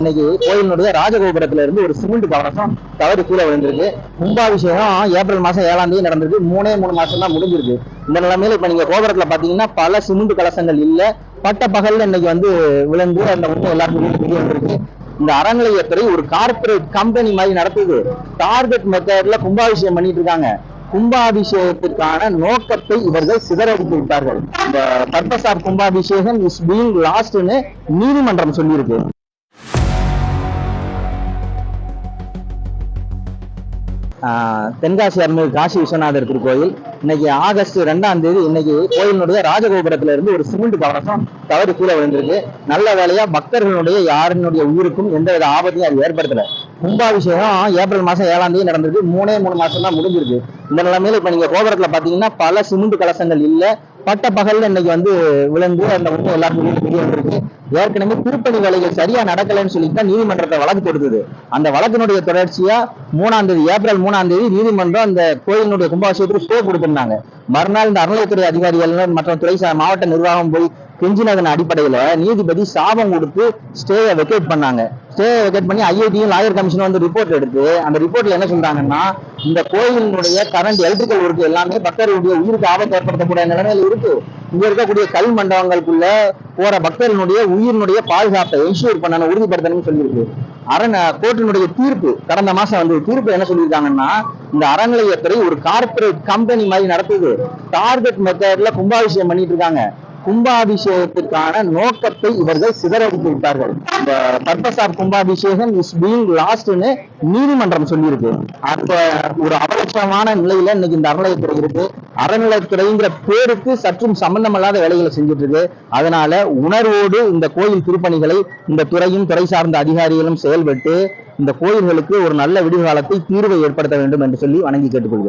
இன்னைக்கு கோயிலினுடைய ராஜகோபுரத்துல இருந்து ஒரு சிமெண்ட் கவசம் தவறு கீழே விழுந்திருக்கு. கும்பாபிஷேகம் ஏப்ரல் மாசம் ஏழாம் தேதி நடந்திருக்கு. மூணே மூணு மாசம் தான் முடிஞ்சிருக்கு. இந்த நிலைமையில இப்ப நீங்க கோபுரத்துல பாத்தீங்கன்னா பல சிமெண்ட் கலசங்கள் இல்ல. பட்ட பகல்ல இன்னைக்கு வந்து விழுந்து அந்த உண்மை எல்லாருக்கும் தெரிய வந்திருக்கு. இந்த அறநிலையத்துறை ஒரு கார்ப்பரேட் கம்பெனி மாதிரி நடத்துது. டார்கெட் மெத்தட்ல கும்பாபிஷேகம் பண்ணிட்டு இருக்காங்க. கும்பாபிஷேகத்திற்கான நோக்கத்தை இவர்கள் சிதறடித்து விட்டார்கள். இந்த purpose of kumbhabhishekam is being லாஸ்ட்னு நீதிமன்றம் சொல்லியிருக்கு. தென்காசி அருள்மிகு காசி விஸ்வநாதர் திருக்கோயில். இன்னைக்கு ஆகஸ்ட் ரெண்டாம் தேதி இன்னைக்கு கோயிலினுடைய ராஜகோபுரத்துல இருந்து ஒரு சிமெண்ட் கவசம் தவறு கீழே விழுந்திருக்கு. நல்ல வேலையா பக்தர்களுடைய யாரினுடைய உயிருக்கும் எந்தவித ஆபத்தையும் அது ஏற்படுத்தல. கும்பாபிஷேகம் ஏப்ரல் மாசம் ஏழாம் தேதி நடந்திருக்கு. மூணே மூணு மாசம் தான் முடிஞ்சிருக்கு. இந்த நிலைமையில இப்ப நீங்க கோபுரத்துல பாத்தீங்கன்னா பல சிமெண்ட் கலசங்கள் இல்லை. பட்ட பகல்ல இன்னைக்கு வந்து விழுந்து அந்த உண்மை எல்லாருக்குமே தெரிய வந்திருக்கு. ஏற்கனவே திருப்பணி வேலைகள் சரியா நடக்கலைன்னு சொல்லிட்டு தான் நீதிமன்றத்தை வழக்கு தொடுத்தது. அந்த வழக்கினுடைய தொடர்ச்சியா மூணாம் தேதி ஏப்ரல் மூணாம் தேதி நீதிமன்றம் அந்த கோயிலினுடைய கும்பாபிஷேகத்துக்கு ஸ்டே கொடுத்திருந்தாங்க. மறுநாள் இந்த அறநிலையத்துறை அதிகாரிகள் மற்றும் துறை மாவட்ட நிர்வாகம் போய் கெஞ்சினதன் அடிப்படையில நீதிபதி சாபம் கொடுத்து ஸ்டேயை வெக்கேட் பண்ணாங்க. ஸ்டேயை வெக்கேட் பண்ணி ஐஐடியும் லாயர் கமிஷன் வந்து ரிப்போர்ட் எடுத்து அந்த ரிப்போர்ட்ல என்ன சொல்றாங்கன்னா இந்த கோயிலினுடைய கரண்ட் எலக்ட்ரிக்கல் ஒர்க் எல்லாமே பக்தர்களுடைய உயிருக்கு ஆபத்து ஏற்படுத்தக்கூடிய நிலைமையில இருக்கு. இங்க இருக்கக்கூடிய கல் மண்டபங்களுக்குள்ள போற பக்தர்களுடைய உயிரினுடைய பாதுகாப்பை என்ஷூர் பண்ணணும் உறுதிப்படுத்தணும்னு சொல்லியிருக்கு. அரண கோர்ட்டினுடைய தீர்ப்பு கடந்த மாசம் வந்து தீர்ப்பு என்ன சொல்லியிருக்காங்கன்னா இந்த அறநிலையத்துறை ஒரு கார்ப்பரேட் கம்பெனி மாதிரி நடத்துது. டார்கெட் மெத்தட்ல கும்பாபிஷேகம் பண்ணிட்டு இருக்காங்க. கும்பாபிஷேகத்திற்கான நோக்கத்தை இவர்கள் சிதறடித்து விட்டார்கள். இந்த purpose of kumbhabhishekam is being லாஸ்ட்னு நீதிமன்றம் சொல்லியிருக்கு. அப்ப ஒரு அவலட்சமான நிலையில இன்னைக்கு இந்த அறநிலையத்துறை இருக்கு. அறநிலையத்துறைங்கிற பேருக்கு சற்றும் சம்பந்தமில்லாத வேலைகளை செஞ்சுட்டு இருக்கு அதனால உணர்வோடு இந்த கோயில் திருப்பணிகளை இந்த துறையும் துறை சார்ந்த அதிகாரிகளும் செயல்பட்டு இந்த கோயில்களுக்கு ஒரு நல்ல விடுகாலத்தை தீர்வை ஏற்படுத்த வேண்டும் என்று சொல்லி வணங்கி கேட்டுக்கொள்கிறோம்.